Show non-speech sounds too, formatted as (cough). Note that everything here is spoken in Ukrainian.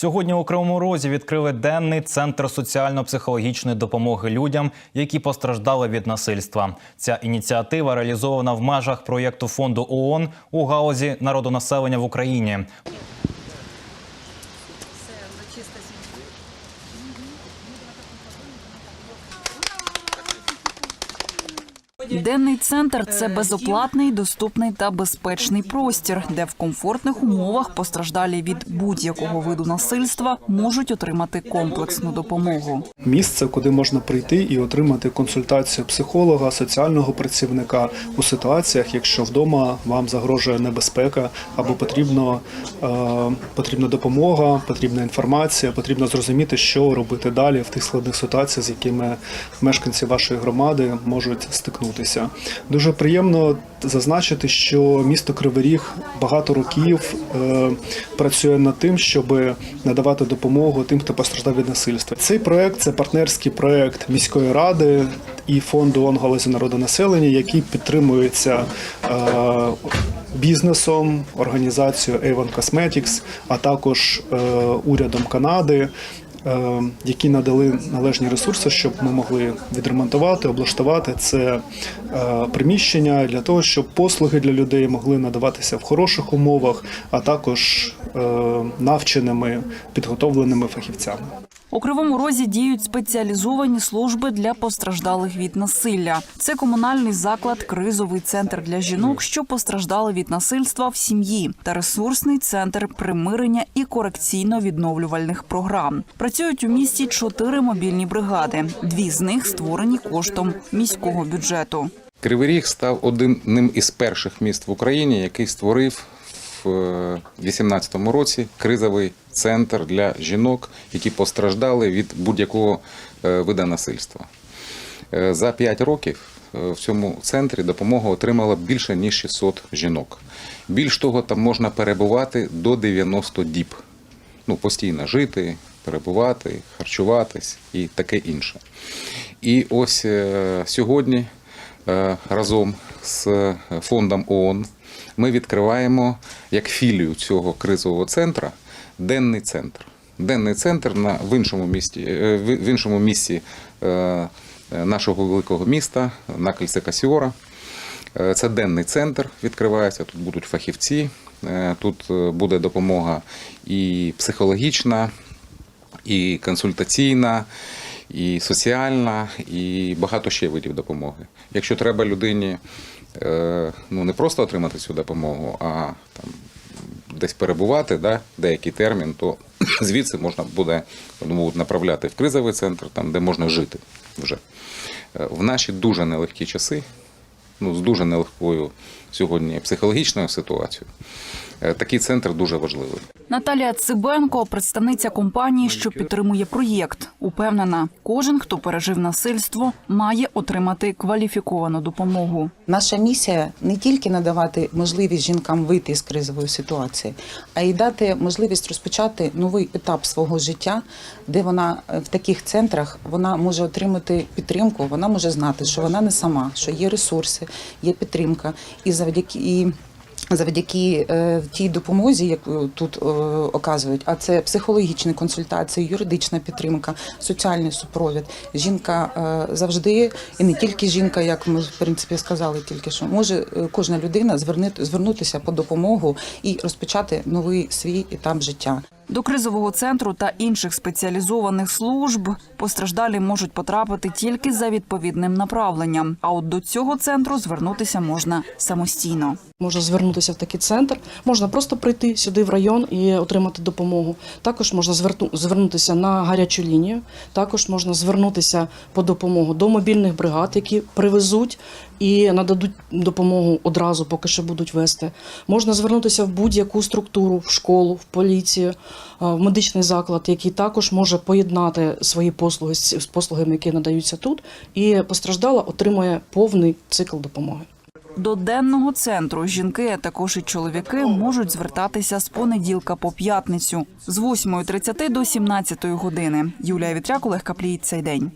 Сьогодні у Кривому Розі відкрили денний центр соціально-психологічної допомоги людям, які постраждали від насильства. Ця ініціатива реалізована в межах проєкту фонду ООН у галузі народонаселення в Україні. Денний центр це безоплатний, доступний та безпечний простір, де в комфортних умовах постраждалі від будь-якого виду насильства можуть отримати комплексну допомогу. місце, куди можна прийти і отримати консультацію психолога, соціального працівника у ситуаціях, якщо вдома вам загрожує небезпека або потрібно, е, потрібна допомога, потрібна інформація, потрібно зрозуміти, що робити далі в тих складних ситуаціях, з якими мешканці вашої громади можуть стикнутися. Дуже приємно зазначити, що місто Кривий багато років е, працює над тим, щоб надавати допомогу тим, хто постраждав від насильства. Цей проект це партнерський проект міської ради і фонду ООН галузі народонаселення, який підтримується е, бізнесом, організацією Avon Cosmetics, а також е, урядом Канади. Е, Які надали належні ресурси, щоб ми могли відремонтувати, облаштувати це е, приміщення для того, щоб послуги для людей могли надаватися в хороших умовах, а також е, навченими підготовленими фахівцями. У кривому розі діють спеціалізовані служби для постраждалих від насилля. Це комунальний заклад, кризовий центр для жінок, що постраждали від насильства в сім'ї, та ресурсний центр примирення і корекційно-відновлювальних програм. Працюють у місті чотири мобільні бригади. Дві з них створені коштом міського бюджету. Кривий Ріг став одним із перших міст в Україні, який створив в 2018 році кризовий центр для жінок, які постраждали від будь-якого е, вида насильства. Е, За 5 років е, в цьому центрі допомогу отримало більше ніж 600 жінок. Більш того, там можна перебувати до 90 діб. Ну, постійно жити, перебувати, харчуватись і таке інше. І ось е, сьогодні е, разом з фондом ООН ми відкриваємо як філію цього кризового центру денний центр. Денний центр на в іншому місті, е, в іншому місці е, нашого великого міста на кільце Касіора. Е, Це денний центр відкривається. Тут будуть фахівці, тут буде допомога і психологічна, і консультаційна, і соціальна, і багато ще видів допомоги. Якщо треба людині е, ну, не просто отримати цю допомогу, а там, десь перебувати да, деякий термін, то (clears throat) звідси можна буде ну, направляти в кризовий центр, там, де можна жити вже. Е, В наші дуже нелегкі часи, ну, з дуже нелегкою сьогодні психологічною ситуацією, такий центр дуже важливий. Наталія Цибенко, представниця компанії, що підтримує проєкт, упевнена, кожен, хто пережив насильство, має отримати кваліфіковану допомогу. Наша місія не тільки надавати можливість жінкам вийти з кризової ситуації, а й дати можливість розпочати новий етап свого життя, де вона е, в таких центрах вона може отримати підтримку, вона може знати, що вона не сама, що є ресурси, є підтримка, і завдяки і. Завдяки е, тій допомозі, яку тут е, оказують, а це психологічні консультації, юридична підтримка, соціальний супровід. Жінка е, завжди, і не тільки жінка, як ми в принципі сказали, тільки що може е, кожна людина звернути звернутися по допомогу і розпочати новий свій етап життя. До кризового центру та інших спеціалізованих служб постраждалі можуть потрапити тільки за відповідним направленням. А от до цього центру звернутися можна самостійно. Можна звернутися в такий центр, можна просто прийти сюди в район і отримати допомогу. Також можна зверну- звернутися на гарячу лінію. Також можна звернутися по допомогу до мобільних бригад, які привезуть і нададуть допомогу одразу, поки що будуть вести. Можна звернутися в будь-яку структуру, в школу, в поліцію, в медичний заклад, який також може поєднати свої послуги з послугами, які надаються тут, і постраждала отримує повний цикл допомоги. До денного центру жінки, а також і чоловіки можуть звертатися з понеділка по п'ятницю з 8.30 до 17 години. Юлія Вітряк, Олег Каплій. Цей день.